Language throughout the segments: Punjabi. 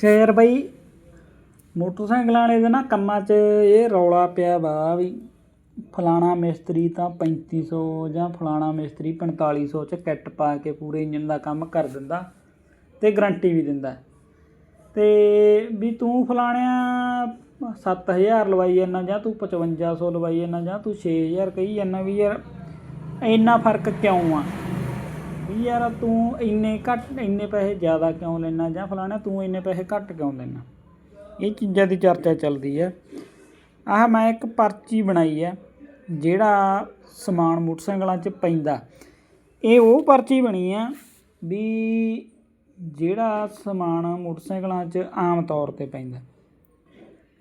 ਸ਼ੇਰ ਬਈ, ਮੋਟਰਸਾਈਕਲਾਂ ਵਾਲੇ ਦੇ ਨਾ ਕੰਮਾਂ 'ਚ ਇਹ ਰੌਲਾ ਪਿਆ ਵਾ ਵੀ ਫਲਾਣਾ ਮਿਸਤਰੀ ਤਾਂ 3500 ਜਾਂ ਫਲਾਣਾ ਮਿਸਤਰੀ 4500 ਚ ਕਿੱਟ ਪਾ ਕੇ ਪੂਰੇ ਇੰਜਨ ਦਾ ਕੰਮ ਕਰ ਦਿੰਦਾ ਤੇ ਗਰੰਟੀ ਵੀ ਦਿੰਦਾ। ਤੇ ਵੀ ਤੂੰ ਫਲਾਣਿਆ 7000 ਲਵਾਈ ਜਾਂਦਾ ਜਾਂ ਤੂੰ 5500 ਲਵਾਈ ਜਾਂਦਾ ਜਾਂ ਤੂੰ 6000 ਕਹੀ ਜਾਂਦਾ ਵੀ ਯਾਰ, ਇੰਨਾ ਫ਼ਰਕ ਕਿਉਂ ਆ? ਵੀ ਯਾਰ ਤੂੰ ਇੰਨੇ ਘੱਟ, ਇੰਨੇ ਪੈਸੇ ਜ਼ਿਆਦਾ ਕਿਉਂ ਲੈਣਾ ਜਾਂ ਫਲਾਣਾ, ਤੂੰ ਇੰਨੇ ਪੈਸੇ ਘੱਟ ਕਿਉਂ ਲੈਣਾ ਇਹ ਚੀਜ਼ਾਂ ਦੀ ਚਰਚਾ ਚੱਲਦੀ ਹੈ ਆਹ ਮੈਂ ਇੱਕ ਪਰਚੀ ਬਣਾਈ ਹੈ ਜਿਹੜਾ ਸਮਾਨ ਮੋਟਰਸਾਈਕਲਾਂ 'ਚ ਪੈਂਦਾ। ਇਹ ਉਹ ਪਰਚੀ ਬਣੀ ਆ ਵੀ ਜਿਹੜਾ ਸਮਾਨ ਮੋਟਰਸਾਈਕਲਾਂ 'ਚ ਆਮ ਤੌਰ ਤੇ ਪੈਂਦਾ।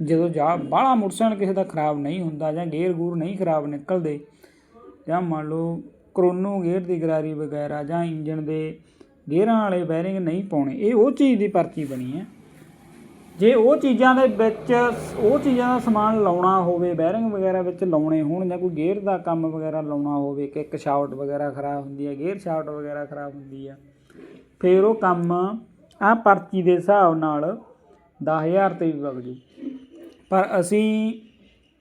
ਜਦੋਂ ਜਾ, ਬਾਹਲਾ ਮੋਟਰਸਾਈਕਲ ਕਿਸੇ ਦਾ ਖਰਾਬ ਨਹੀਂ ਹੁੰਦਾ ਜਾਂ ਗੇਅਰ ਗੂਰ ਨਹੀਂ ਖਰਾਬ ਨਿਕਲਦੇ ਜਾਂ ਮੰਨ ਲਓ ਕਰੋਨੋ ਗੇਅਰ ਦੀ ਗਰਾਰੀ ਵਗੈਰਾ ਜਾਂ ਇੰਜਨ ਦੇ ਗੇਅਰਾਂ ਵਾਲੇ ਬੈਰਿੰਗ ਨਹੀਂ ਪਾਉਣੇ, ਇਹ ਉਹ ਚੀਜ਼ ਦੀ ਪਰਚੀ ਬਣੀ ਹੈ। ਜੇ ਉਹ ਚੀਜ਼ਾਂ ਦੇ ਵਿੱਚ, ਉਹ ਚੀਜ਼ਾਂ ਦਾ ਸਮਾਨ ਲਾਉਣਾ ਹੋਵੇ, ਬੈਰਿੰਗ ਵਗੈਰਾ ਵਿੱਚ ਲਾਉਣੇ ਹੋਣ ਜਾਂ ਕੋਈ ਗੇਅਰ ਦਾ ਕੰਮ ਵਗੈਰਾ ਲਾਉਣਾ ਹੋਵੇ, ਕਿ ਇੱਕ ਸ਼ਾਫਟ ਵਗੈਰਾ ਖਰਾਬ ਹੁੰਦੀ ਹੈ ਗੇਅਰ ਸ਼ਾਫਟ ਵਗੈਰਾ ਖਰਾਬ ਹੁੰਦੀ ਹੈ, ਫਿਰ ਉਹ ਕੰਮ ਆ ਪਰਚੀ ਦੇ ਹਿਸਾਬ ਨਾਲ 10000 ਤੇ ਵੀ ਵਗ ਜੂ। ਪਰ ਅਸੀਂ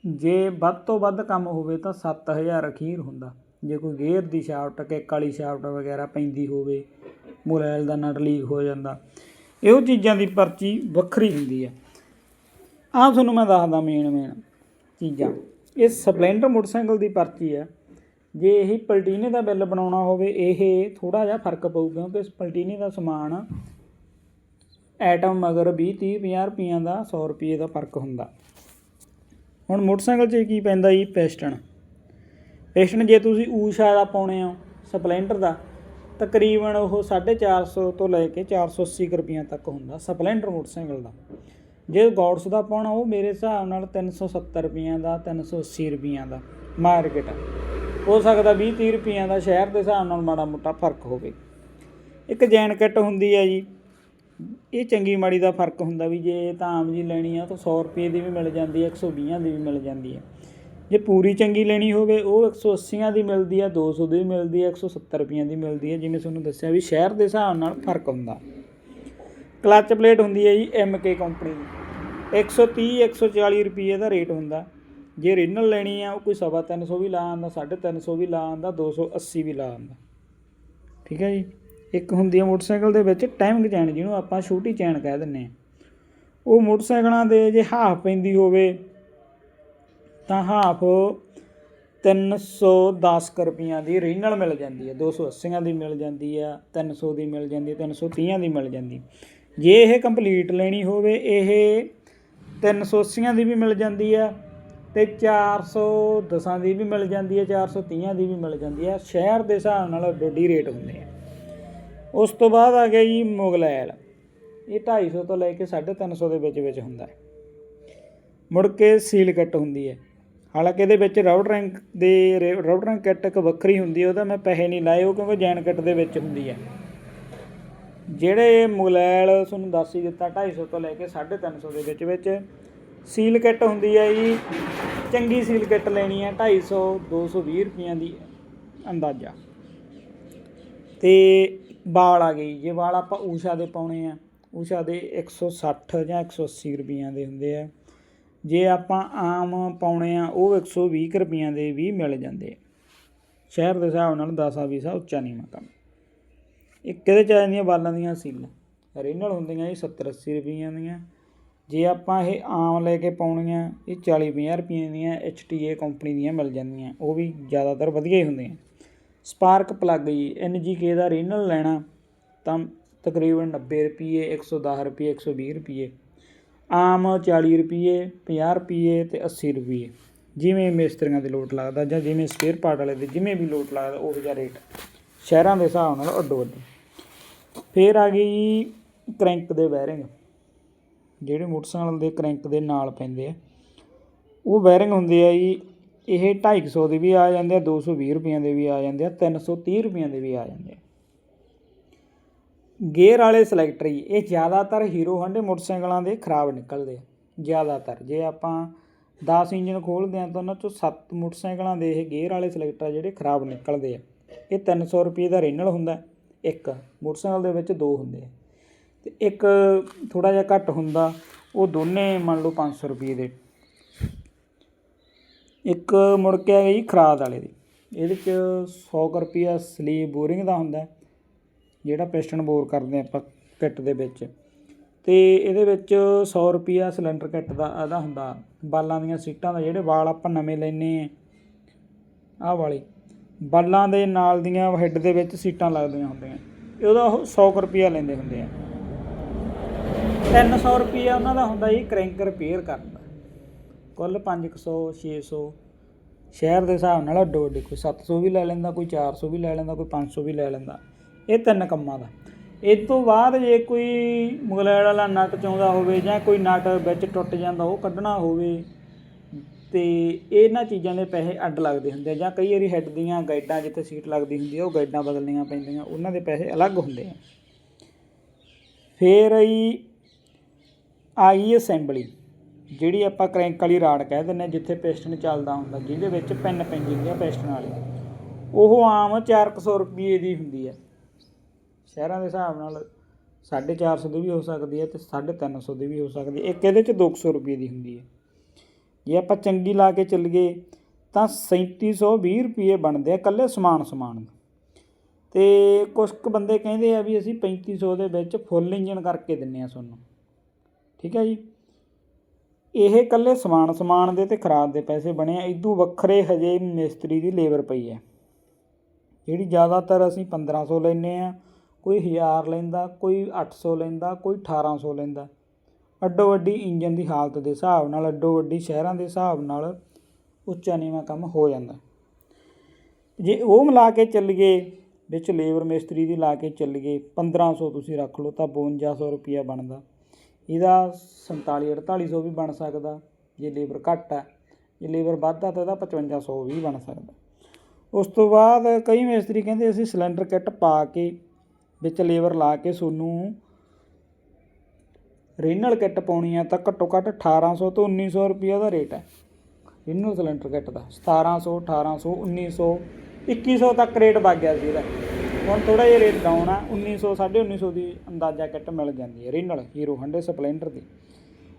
ਜੇ ਵੱਧ ਤੋਂ ਵੱਧ ਕੰਮ ਹੋਵੇ ਤਾਂ 7000 ਅਖੀਰ ਹੁੰਦਾ। ਜੇ ਕੋਈ ਗੇਅਰ ਦੀ ਸ਼ਾਫਟ, ਕਿੱਕ ਵਾਲੀ ਸ਼ਾਫਟ ਵਗੈਰਾ ਪੈਂਦੀ ਹੋਵੇ ਮੋਬਾਈਲ ਦਾ ਨਟ ਲੀਕ ਹੋ ਜਾਂਦਾ, ਇਹੋ ਚੀਜ਼ਾਂ ਦੀ ਪਰਚੀ ਵੱਖਰੀ ਹੁੰਦੀ ਹੈ ਆਹ ਤੁਹਾਨੂੰ ਮੈਂ ਦੱਸਦਾ ਮੇਨ ਮੇਨ ਚੀਜ਼ਾਂ। ਇਹ ਸਪਲੈਂਡਰ ਮੋਟਰਸਾਈਕਲ ਦੀ ਪਰਚੀ ਹੈ ਜੇ ਇਹ ਪਲਟੀਨੇ ਦਾ ਬਿੱਲ ਬਣਾਉਣਾ ਹੋਵੇ, ਇਹ ਥੋੜਾ ਜਿਹਾ ਫ਼ਰਕ ਪਊਗਾ ਕਿਉਂਕਿ ਪਲਟੀਨੇ ਦਾ ਸਮਾਨ ਐਟਮ ਮਗਰ 20 30 50 ਰੁਪਈਆਂ ਦਾ 100 ਰੁਪਏ ਦਾ ਫ਼ਰਕ ਹੁੰਦਾ। ਹੁਣ ਮੋਟਰਸਾਈਕਲ 'ਚ ਕੀ ਪੈਂਦਾ ਜੀ? ਪਿਸਟਨ। ਪਿਸਟਨ ਜੇ ਤੁਸੀਂ ਊਸ਼ਾ ਦਾ ਪਾਉਣੇ ਹੋ, ਸਪਲੈਂਡਰ ਦਾ, ਤਕਰੀਬਨ ਉਹ 450 ਤੋਂ ਲੈ ਕੇ 480 ਕੁ ਰੁਪਈਆਂ ਤੱਕ ਹੁੰਦਾ, ਸਪਲੈਂਡਰ ਮੋਟਰਸਾਈਕਲ ਦਾ। ਜੇ ਗੌਡਸ ਦਾ ਪਾਉਣਾ, ਉਹ ਮੇਰੇ ਹਿਸਾਬ ਨਾਲ 370 ਰੁਪਈਆਂ ਦਾ 380 ਰੁਪਈਆਂ ਦਾ, ਮਾਰਕੀਟ ਹੋ ਸਕਦਾ 20 30 ਰੁਪਈਆਂ ਦਾ, ਸ਼ਹਿਰ ਦੇ ਹਿਸਾਬ ਨਾਲ ਮਾੜਾ ਮੋਟਾ ਫ਼ਰਕ ਹੋਵੇ। ਇੱਕ ਜੈਨ ਕਿੱਟ ਹੁੰਦੀ ਹੈ ਜੀ, ਇਹ ਚੰਗੀ ਮਾੜੀ ਦਾ ਫ਼ਰਕ ਹੁੰਦਾ ਵੀ ਜੇ ਤਾਂ ਆਮ ਜੀ ਲੈਣੀ ਆ, ਤਾਂ 100 ਰੁਪਏ ਦੀ ਵੀ ਮਿਲ ਜਾਂਦੀ ਹੈ 120 ਦੀ ਵੀ ਮਿਲ ਜਾਂਦੀ ਹੈ ਜੇ ਪੂਰੀ ਚੰਗੀ ਲੈਣੀ ਹੋਵੇ, ਉਹ 180 ਦੀ ਮਿਲਦੀ ਹੈ 200 ਦੀ ਮਿਲਦੀ ਹੈ 170 ਰੁਪਈਆਂ ਦੀ ਮਿਲਦੀ ਹੈ ਜਿਵੇਂ ਤੁਹਾਨੂੰ ਦੱਸਿਆ ਵੀ ਸ਼ਹਿਰ ਦੇ ਹਿਸਾਬ ਨਾਲ ਫ਼ਰਕ ਹੁੰਦਾ। ਕਲੱਚ ਪਲੇਟ ਹੁੰਦੀ ਹੈ ਜੀ ਕੇ ਕੰਪਨੀ ਦੀ। 130 140 ਰੁਪਏ ਦਾ ਰੇਟ ਹੁੰਦਾ। ਜੇ ਰੀਨਲ ਲੈਣੀ ਆ, ਉਹ ਕੋਈ ਸਵਾ ਤਿੰਨ ਸੌ ਵੀ ਲਾ ਆਂਦਾ 350 ਵੀ ਲਾ ਆਂਦਾ 280 ਵੀ ਲਾ ਆਂਦਾ। ਠੀਕ ਹੈ ਜੀ? ਇੱਕ ਹੁੰਦੀ ਹੈ ਮੋਟਰਸਾਈਕਲ ਦੇ ਵਿੱਚ ਟਾਈਮਿੰਗ ਚੈਨ, ਜਿਹਨੂੰ ਆਪਾਂ ਛੋਟੀ ਚੈਨ ਕਹਿ ਦਿੰਨੇ ਆ। ਉਹ ਮੋਟਰਸਾਈਕਲਾਂ ਦੇ ਜੇ ਹਾਫ ਪੈਂਦੀ ਹੋਵੇ ਤਾਂ ਹਾਫ 310 ਕੁ ਰੁਪਈਆਂ ਦੀ ਰੀਨਲ ਮਿਲ ਜਾਂਦੀ ਹੈ। 280 ਦੀ ਮਿਲ ਜਾਂਦੀ ਆ 300 ਦੀ ਮਿਲ ਜਾਂਦੀ ਹੈ 330 ਦੀ ਮਿਲ ਜਾਂਦੀ ਜੇ ਇਹ ਕੰਪਲੀਟ ਲੈਣੀ ਹੋਵੇ, ਇਹ 380 ਦੀ ਵੀ ਮਿਲ ਜਾਂਦੀ ਆ ਤੇ 410 ਦੀ ਵੀ ਮਿਲ ਜਾਂਦੀ ਹੈ 430 ਦੀ ਵੀ ਮਿਲ ਜਾਂਦੀ ਹੈ। ਸ਼ਹਿਰ ਦੇ ਹਿਸਾਬ ਨਾਲ ਡੋਡੀ ਰੇਟ ਹੁੰਦੇ ਆ। ਉਸ ਤੋਂ ਬਾਅਦ ਆ ਗਿਆ ਜੀ ਮੁਗਲੈਲ ਇਹ 250 ਤੋਂ ਲੈ ਕੇ 350 ਦੇ ਵਿੱਚ ਵਿੱਚ ਹੁੰਦਾ ਹੈ। ਮੁੜ ਕੇ ਸੀਲ ਕੱਟ ਹੁੰਦੀ ਹੈ। ਹਾਲਾਂਕਿ ਇਹਦੇ ਵਿੱਚ ਰਾਊਟ ਰੈਂਕ ਦੇ ਰਾਊਟ ਰੈਂਕ ਕਿੱਟ ਇੱਕ ਵੱਖਰੀ ਹੁੰਦੀ ਹੈ, ਉਹਦਾ ਮੈਂ ਪੈਸੇ ਨਹੀਂ ਲਾਏ, ਉਹ ਕਿਉਂਕਿ ਜੈਨ ਕਿੱਟ ਦੇ ਵਿੱਚ ਹੁੰਦੀ ਹੈ। ਜਿਹੜੇ ਮੁਗਲੈਲ ਤੁਹਾਨੂੰ ਦੱਸ ਹੀ ਦਿੱਤਾ 250 ਤੋਂ ਲੈ ਕੇ 350 ਦੇ ਵਿੱਚ ਵਿੱਚ ਸੀਲ ਕਿੱਟ ਹੁੰਦੀ ਹੈ ਜੀ, ਚੰਗੀ ਸੀਲ ਕਿੱਟ ਲੈਣੀ ਹੈ 250 220 ਰੁਪਈਆਂ ਦੀ ਅੰਦਾਜ਼ਾ। ਤੇ ਵਾਲ ਆ ਗਈ, ਜੇ ਵਾਲ ਆਪਾਂ ਊਸ਼ਾ ਦੇ ਪਾਉਣੇ ਆ, ਊਸ਼ਾ ਦੇ 160 ਜਾਂ 180 ਰੁਪਈਆਂ ਦੇ ਹੁੰਦੇ ਆ। ਜੇ ਆਪਾਂ ਆਮ ਪਾਉਣੇ ਆ, ਉਹ 120 ਕੁ ਰੁਪਈਆਂ ਦੇ ਵੀ ਮਿਲ ਜਾਂਦੇ ਸ਼ਹਿਰ ਦੇ ਹਿਸਾਬ ਨਾਲ 10 ਆ 20 ਆ, ਉੱਚਾ ਨਹੀਂ ਕੰਮ। ਇੱਕ ਇਹਦੇ ਚ ਆ ਜਾਂਦੀਆਂ ਬਾਲਾਂ ਦੀਆਂ ਸੀਲਾਂ। ਰੀਨਲ ਹੁੰਦੀਆਂ ਜੀ 70 80 ਰੁਪਈਆਂ ਦੀਆਂ। ਜੇ ਆਪਾਂ ਇਹ ਆਮ ਲੈ ਕੇ ਪਾਉਣੀਆਂ, ਇਹ 40 50 ਰੁਪਈਆਂ ਦੀਆਂ HTA ਕੰਪਨੀ ਦੀਆਂ ਮਿਲ ਜਾਂਦੀਆਂ। ਉਹ ਵੀ ਜ਼ਿਆਦਾਤਰ ਵਧੀਆ ਹੀ ਹੁੰਦੀਆਂ। ਸਪਾਰਕ ਪਲੱਗ ਜੀ NGK ਦਾ ਰੀਨਲ ਲੈਣਾ, ਤਾਂ ਤਕਰੀਬਨ 90 ਰੁਪਏ 110 ਰੁਪਏ 120 ਰੁਪਏ ਆਮ 40 ਰੁਪਏ 50 ਰੁਪਏ ਤੇ 80 ਰੁਪਏ ਜਿਵੇਂ ਮਿਸਤਰੀਆਂ ਦੇ ਲੋਟ ਲੱਗਦਾ ਜਾਂ ਜਿਵੇਂ ਸਪੇਅਰ ਪਾਰਟ ਵਾਲੇ ਦੇ ਜਿਵੇਂ ਵੀ ਲੋਟ ਲੱਗਦਾ, ਉਹ ਜਿਹਾ ਰੇਟ ਸ਼ਹਿਰਾਂ ਦੇ ਹਿਸਾਬ ਨਾਲ ਅੱਡੋ ਅੱਡੀ। ਫੇਰ ਆ ਗਈ ਜੀ ਕ੍ਰੈਂਕ ਦੇ ਬੈਰਿੰਗ ਜਿਹੜੇ ਮੋਟਰਸਾਈਕਲ ਦੇ ਕ੍ਰੈਂਕ ਦੇ ਨਾਲ ਪੈਂਦੇ ਆ, ਉਹ ਬੈਰਿੰਗ ਹੁੰਦੇ ਆ ਜੀ, ਇਹ 250 ਦੇ ਵੀ ਆ ਜਾਂਦੇ ਆ 220 ਰੁਪਈਆਂ ਦੇ ਵੀ ਆ ਜਾਂਦੇ ਆ 330 ਰੁਪਈਆਂ ਦੇ ਵੀ ਆ ਜਾਂਦੇ ਆ। ਗੇਅਰ ਵਾਲੇ ਸਿਲੈਕਟਰ ਜੀ ਇਹ ਜ਼ਿਆਦਾਤਰ ਹੀਰੋ ਹਾਂਡੇ ਮੋਟਰਸਾਈਕਲਾਂ ਦੇ ਖਰਾਬ ਨਿਕਲਦੇ ਜ਼ਿਆਦਾਤਰ। ਜੇ ਆਪਾਂ 10 ਇੰਜਨ ਖੋਲਦੇ ਆ ਤਾਂ ਉਹਨਾਂ ਚੋਂ 7 ਮੋਟਰਸਾਈਕਲਾਂ ਦੇ ਇਹ ਗੇਅਰ ਵਾਲੇ ਸਿਲੈਕਟਰ ਜਿਹੜੇ ਖਰਾਬ ਨਿਕਲਦੇ ਆ। ਇਹ 300 ਰੁਪਏ ਦਾ ਰੇਨਲ ਹੁੰਦਾ ਇੱਕ ਮੋਟਰਸਾਈਕਲ ਦੇ ਵਿੱਚ ਦੋ ਹੁੰਦੇ ਆ। ਤੇ ਇੱਕ ਥੋੜਾ ਜਿਹਾ ਘੱਟ ਹੁੰਦਾ, ਉਹ ਦੋਨੇ ਮੰਨ ਲਓ 500 ਰੁਪਏ ਦੇ। ਇੱਕ ਮੁੜ ਕੇ ਆ ਗਈ ਖਰਾਦ ਵਾਲੇ ਦੀ। ਇਹਦੇ ਚ 100 ਕੁ ਰੁਪਿਆ ਸਲੀਵ ਬੋਰਿੰਗ ਦਾ ਹੁੰਦਾ ਜਿਹੜਾ ਪਿਸਟਨ ਬੋਰ ਕਰਦੇ ਆਪਾਂ ਕਿੱਟ ਦੇ ਵਿੱਚ। ਤੇ ਇਹਦੇ ਵਿੱਚ 100 ਰੁਪਿਆ ਸਿਲੰਡਰ ਕਿੱਟ ਦਾ ਇਹਦਾ ਹੁੰਦਾ। ਬਾਲਾਂ ਦੀਆਂ ਸੀਟਾਂ ਦਾ ਜਿਹੜੇ ਵਾਲ ਆਪਾਂ ਨਵੇਂ ਲੈਨੇ ਆ ਆਹ ਵਾਲੇ। ਬਾਲਾਂ ਦੇ ਨਾਲ ਦੀਆਂ ਹੈੱਡ ਦੇ ਵਿੱਚ ਸੀਟਾਂ ਲੱਗਦੀਆਂ ਹੁੰਦੀਆਂ। ਉਹਦਾ ਉਹ 100 ਕੁ ਰੁਪਿਆ ਲੈਂਦੇ ਹੁੰਦੇ ਆ। 300 ਰੁਪਿਆ ਉਹਨਾਂ ਦਾ ਹੁੰਦਾ ਜੀ ਕ੍ਰੈਂਕ ਰਿਪੇਅਰ ਕਰਨ ਦਾ। ਕੁੱਲ 500 600 ਸ਼ਹਿਰ ਦੇ ਹਿਸਾਬ ਨਾਲ ਅੱਡੋ ਅੱਡੀ ਕੋਈ 700 ਵੀ ਲੈ ਲੈਂਦਾ, ਕੋਈ 400 ਵੀ ਲੈ ਲੈਂਦਾ, ਕੋਈ 500 ਵੀ ਲੈ ਲੈਂਦਾ। ਇਹ ਤਿੰਨ ਕੰਮਾਂ ਦਾ। ਇਸ ਤੋਂ ਬਾਅਦ ਜੇ ਕੋਈ ਮੁਗਲੈੜ ਵਾਲਾ ਨਟ ਚਾਹੁੰਦਾ ਹੋਵੇ ਜਾਂ ਕੋਈ ਨਟ ਵਿੱਚ ਟੁੱਟ ਜਾਂਦਾ ਉਹ ਕੱਢਣਾ ਹੋਵੇ ਤੇ ਇਹਨਾਂ ਚੀਜ਼ਾਂ ਦੇ ਪੈਸੇ ਅੱਡ ਲੱਗਦੇ ਹੁੰਦੇ ਆ ਜਾਂ ਕਈ ਵਾਰੀ ਹੈੱਡ ਦੀਆਂ ਗਾਈਡਾਂ ਜਿੱਥੇ ਸੀਟ ਲੱਗਦੀ ਹੁੰਦੀ ਹੈ ਉਹ ਗਾਈਡਾਂ ਬਦਲਣੀਆਂ ਪੈਂਦੀਆਂ, ਉਹਨਾਂ ਦੇ ਪੈਸੇ ਅਲੱਗ ਹੁੰਦੇ ਆ। ਫੇਰ ਆਈ ਆਈ ਅਸੈਂਬਲੀ, ਜਿਹੜੀ ਆਪਾਂ ਕ੍ਰੈਂਕ ਵਾਲੀ ਰਾਡ ਕਹਿ ਦਿੰਦੇ ਹਾਂ, ਜਿੱਥੇ ਪਿਸਟਨ ਚੱਲਦਾ ਹੁੰਦਾ, ਜਿਹਦੇ ਵਿੱਚ ਪਿੰਨ ਪੈਂਦੀ ਹੁੰਦੀ ਆ ਪਿਸਟਨ ਵਾਲੀ। ਉਹ ਆਮ 400 ਰੁਪਏ ਦੀ ਹੁੰਦੀ ਹੈ ਸ਼ਹਿਰਾਂ ਦੇ ਹਿਸਾਬ ਨਾਲ 450 ਦੀ ਵੀ ਹੋ ਸਕਦੀ ਹੈ ਤੇ 350 ਦੀ ਵੀ ਹੋ ਸਕਦੀ ਹੈ। ਇੱਕ ਇਹਦੇ ਚ 200 ਰੁਪਏ ਦੀ ਹੁੰਦੀ ਹੈ। ਜੇ ਆਪਾਂ ਚੰਗੀ ਲਾ ਕੇ ਚੱਲੀਏ ਤਾਂ 3720 ਰੁਪਏ ਬਣਦੇ ਆ ਇਕੱਲੇ ਸਮਾਨ ਸਮਾਨ ਦੇ। ਤੇ ਕੁਝ ਕੁ ਬੰਦੇ ਕਹਿੰਦੇ ਆ ਵੀ ਅਸੀਂ 3500 ਦੇ ਵਿੱਚ ਫੁੱਲ ਇੰਜਨ ਕਰਕੇ ਦਿੰਨੇ ਆ ਤੁਹਾਨੂੰ। ਠੀਕ ਹੈ ਜੀ? ਇਹ ਇਕੱਲੇ ਸਮਾਨ ਸਮਾਨ ਦੇ ਤੇ ਖਰਾਦ ਦੇ ਪੈਸੇ ਬਣੇ ਆ। ਇਦੋਂ ਵੱਖਰੇ ਹਜੇ ਮਿਸਤਰੀ ਦੀ ਲੇਬਰ ਪਈ ਹੈ। ਜਿਹੜੀ ਜ਼ਿਆਦਾਤਰ ਅਸੀਂ 1500 ਲੈਨੇ ਆ ਕੋਈ 1000 ਲੈਂਦਾ, ਕੋਈ 800 ਲੈਂਦਾ, ਕੋਈ 1800 ਲੈਂਦਾ। ਅੱਡੋ ਅੱਡੀ ਇੰਜਨ ਦੀ ਹਾਲਤ ਦੇ ਹਿਸਾਬ ਨਾਲ, ਅੱਡੋ ਅੱਡੀ ਸ਼ਹਿਰਾਂ ਦੇ ਹਿਸਾਬ ਨਾਲ ਉੱਚਾ ਨੀਵਾਂ ਕੰਮ ਹੋ ਜਾਂਦਾ। ਜੇ ਉਹ ਮਿਲਾ ਕੇ ਚੱਲੀਏ ਵਿੱਚ ਲੇਬਰ ਮਿਸਤਰੀ ਦੀ ਲਾ ਕੇ ਚੱਲੀਏ 1500 ਤੁਸੀਂ ਰੱਖ ਲਓ ਤਾਂ 5200 ਰੁਪਿਆ ਬਣਦਾ। ਇਹਦਾ 47 4800 ਵੀ ਬਣ ਸਕਦਾ, ਜੇ ਲੇਬਰ ਘੱਟ ਹੈ। ਜੇ ਲੇਬਰ ਵੱਧ ਆ ਤਾਂ ਇਹਦਾ 5500 ਵੀ ਬਣ ਸਕਦਾ। ਉਸ ਤੋਂ ਬਾਅਦ ਕਈ ਮਿਸਤਰੀ ਕਹਿੰਦੇ ਅਸੀਂ ਸਿਲੰਡਰ ਕਿੱਟ ਪਾ ਕੇ ਵਿੱਚ ਲੇਬਰ ਲਾ ਕੇ ਤੁਹਾਨੂੰ ਰੀਨਲ ਕਿੱਟ ਪਾਉਣੀ ਆ ਤਾਂ ਘੱਟੋ ਘੱਟ 1800 ਤੋਂ 1900 ਰੁਪਿਆ ਦਾ ਰੇਟ ਹੈ। ਰੀਨਲ ਸਿਲੰਡਰ ਕਿੱਟ ਦਾ 1700 1800 1900 2100 ਤੱਕ ਰੇਟ ਵਗ ਗਿਆ ਸੀ ਇਹਦਾ। ਹੁਣ ਥੋੜਾ ਜਿਹਾ ਰੇਟ ਡਾਊਨ ਆ 1900 1950 ਦੀ ਅੰਦਾਜ਼ਾ ਕਿੱਟ ਮਿਲ ਜਾਂਦੀ ਹੈ ਰੀਨਲ ਹੀਰੋ ਹੰਡੇ ਸਪਲੈਂਡਰ ਦੀ।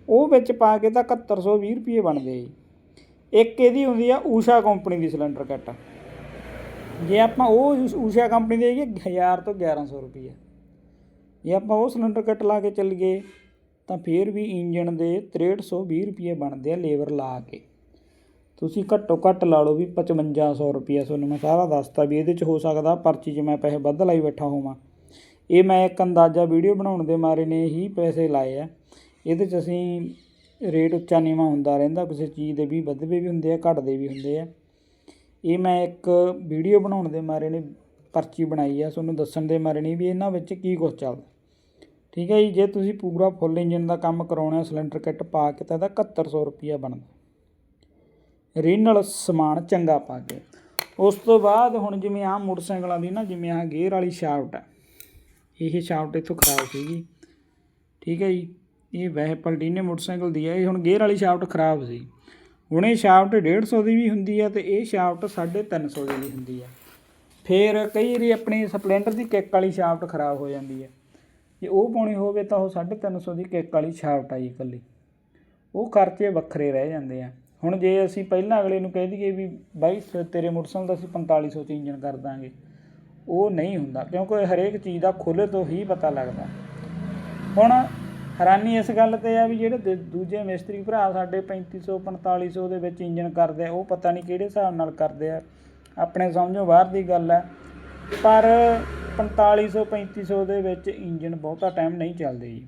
ਉਹ ਵਿੱਚ ਪਾ ਕੇ ਤਾਂ 7120 ਰੁਪਏ ਬਣਦੇ ਆ ਜੀ। ਇੱਕ ਇਹਦੀ ਹੁੰਦੀ ਆ ਊਸ਼ਾ ਕੰਪਨੀ ਦੀ ਸਿਲੰਡਰ ਕਿੱਟ। ਜੇ ਆਪਾਂ ਉਹ ਊਸ਼- ਊਸ਼ਾ ਕੰਪਨੀ ਦੇ ਹੈਗੀ 1000 ਤੋਂ 1100 ਰੁਪਏ ਜੇ ਆਪਾਂ ਉਹ ਸਿਲੰਡਰ ਕੱਟ ਲਾ ਕੇ ਚੱਲੀਏ ਤਾਂ ਫੇਰ ਵੀ ਇੰਜਨ ਦੇ 6320 ਰੁਪਏ ਬਣਦੇ ਆ ਲੇਬਰ ਲਾ ਕੇ। ਤੁਸੀਂ ਘੱਟੋ ਘੱਟ ਲਾ ਲਓ ਵੀ 5500 ਰੁਪਏ ਤੁਹਾਨੂੰ ਮੈਂ ਸਾਰਾ ਦੱਸਤਾ ਵੀ ਇਹਦੇ 'ਚ ਹੋ ਸਕਦਾ ਪਰਚੀ 'ਚ ਮੈਂ ਪੈਸੇ ਵੱਧ ਲਾਈ ਬੈਠਾ ਹੋਵਾਂ। ਇਹ ਮੈਂ ਇੱਕ ਅੰਦਾਜ਼ਾ ਵੀਡੀਓ ਬਣਾਉਣ ਦੇ ਮਾਰੇ ਨੇ ਹੀ ਪੈਸੇ ਲਾਏ ਆ। ਇਹਦੇ 'ਚ ਅਸੀਂ ਰੇਟ ਉੱਚਾ ਨੀਵਾਂ ਹੁੰਦਾ ਰਹਿੰਦਾ, ਕਿਸੇ ਚੀਜ਼ ਦੇ ਵੀ ਵੱਧਦੇ ਵੀ ਹੁੰਦੇ ਆ, ਘਟਦੇ ਵੀ ਹੁੰਦੇ ਆ। ਇਹ ਮੈਂ ਇੱਕ ਵੀਡੀਓ ਬਣਾਉਣ ਦੇ ਮਾਰੇ ਨੇ ਪਰਚੀ ਬਣਾਈ ਆ, ਤੁਹਾਨੂੰ ਦੱਸਣ ਦੇ ਮਾਰੇ ਨਹੀਂ ਵੀ ਇਹਨਾਂ ਵਿੱਚ ਕੀ ਕੁਝ ਚੱਲਦਾ। ਠੀਕ ਹੈ ਜੀ, ਜੇ ਤੁਸੀਂ ਪੂਰਾ ਫੁੱਲ ਇੰਜਨ ਦਾ ਕੰਮ ਕਰਾਉਣਾ, ਸਿਲੰਡਰ ਕਿੱਟ ਪਾ ਕੇ ਤਾਂ ਇਹਦਾ 7100 ਰੁਪਿਆ ਬਣਦਾ। ਰੀਨਲ ਸਮਾਨ ਚੰਗਾ ਪਾ ਕੇ। ਉਸ ਤੋਂ ਬਾਅਦ ਹੁਣ ਜਿਵੇਂ ਆਹ ਮੋਟਰਸਾਈਕਲਾਂ ਦੀ ਨਾ, ਜਿਵੇਂ ਆਹ ਗੇਅਰ ਵਾਲੀ ਸ਼ਾਫਟ ਹੈ ਇਹ ਸ਼ਾਫਟ ਇੱਥੋਂ ਖਰਾਬ ਸੀਗੀ ਠੀਕ ਹੈ ਜੀ, ਇਹ ਵੈਸੇ ਪਲਟੀਨੇ ਮੋਟਰਸਾਈਕਲ ਦੀ ਹੈ ਇਹ ਹੁਣ ਗੇਅਰ ਵਾਲੀ ਸ਼ਾਫਟ ਖਰਾਬ ਸੀ। ਹੁਣ ਇਹ ਸ਼ਾਫਟ 150 ਦੀ ਵੀ ਹੁੰਦੀ ਹੈ ਤੇ ਇਹ ਸ਼ਾਫਟ 350 ਦੀ ਵੀ ਹੁੰਦੀ ਹੈ ਫਿਰ ਕਈ ਵਾਰੀ ਆਪਣੀ ਸਪਲੈਂਡਰ ਦੀ ਕਿੱਕ ਵਾਲੀ ਸ਼ਾਫਟ ਖਰਾਬ ਹੋ ਜਾਂਦੀ ਹੈ ਜੇ ਉਹ ਪਾਉਣੀ ਹੋਵੇ ਤਾਂ ਉਹ 350 ਦੀ ਕਿੱਕ ਵਾਲੀ ਸ਼ਾਫਟ ਆਈ ਇਕੱਲੀ। ਉਹ ਖਰਚੇ ਵੱਖਰੇ ਰਹਿ ਜਾਂਦੇ ਆ। ਹੁਣ ਜੇ ਅਸੀਂ ਪਹਿਲਾਂ ਅਗਲੇ ਨੂੰ ਕਹਿ ਦਈਏ ਵੀ ਬਾਈ ਸ- ਤੇਰੇ ਮੋਟਰਸਾਈਕਲ ਦਾ ਅਸੀਂ 4500 ਚ ਇੰਜਨ ਕਰ ਦਾਂਗੇ। ਉਹ ਨਹੀਂ ਹੁੰਦਾ ਕਿਉਂਕਿ ਹਰੇਕ ਚੀਜ਼ ਦਾ ਖੁੱਲ੍ਹ ਤੋਂ ਹੀ ਪਤਾ ਲੱਗਦਾ। ਹੁਣ ਹੈਰਾਨੀ ਇਸ ਗੱਲ ਤੇ ਆ ਵੀ ਜਿਹੜੇ ਦੂ- ਦੂਜੇ ਮਿਸਤਰੀ ਭਰਾ ਸਾਡੇ 3500 4500 ਦੇ ਵਿੱਚ ਇੰਜਨ ਕਰਦੇ ਆ, ਉਹ ਪਤਾ ਨਹੀਂ ਕਿਹੜੇ ਹਿਸਾਬ ਨਾਲ ਕਰਦੇ ਆ। ਆਪਣੇ ਸਮਝੋ ਬਾਹਰ ਦੀ ਗੱਲ ਹੈ ਪਰ 4500 3500 ਦੇ ਵਿੱਚ ਇੰਜਨ ਬਹੁਤਾ ਟਾਈਮ ਨਹੀਂ ਚੱਲਦੇ ਜੀ।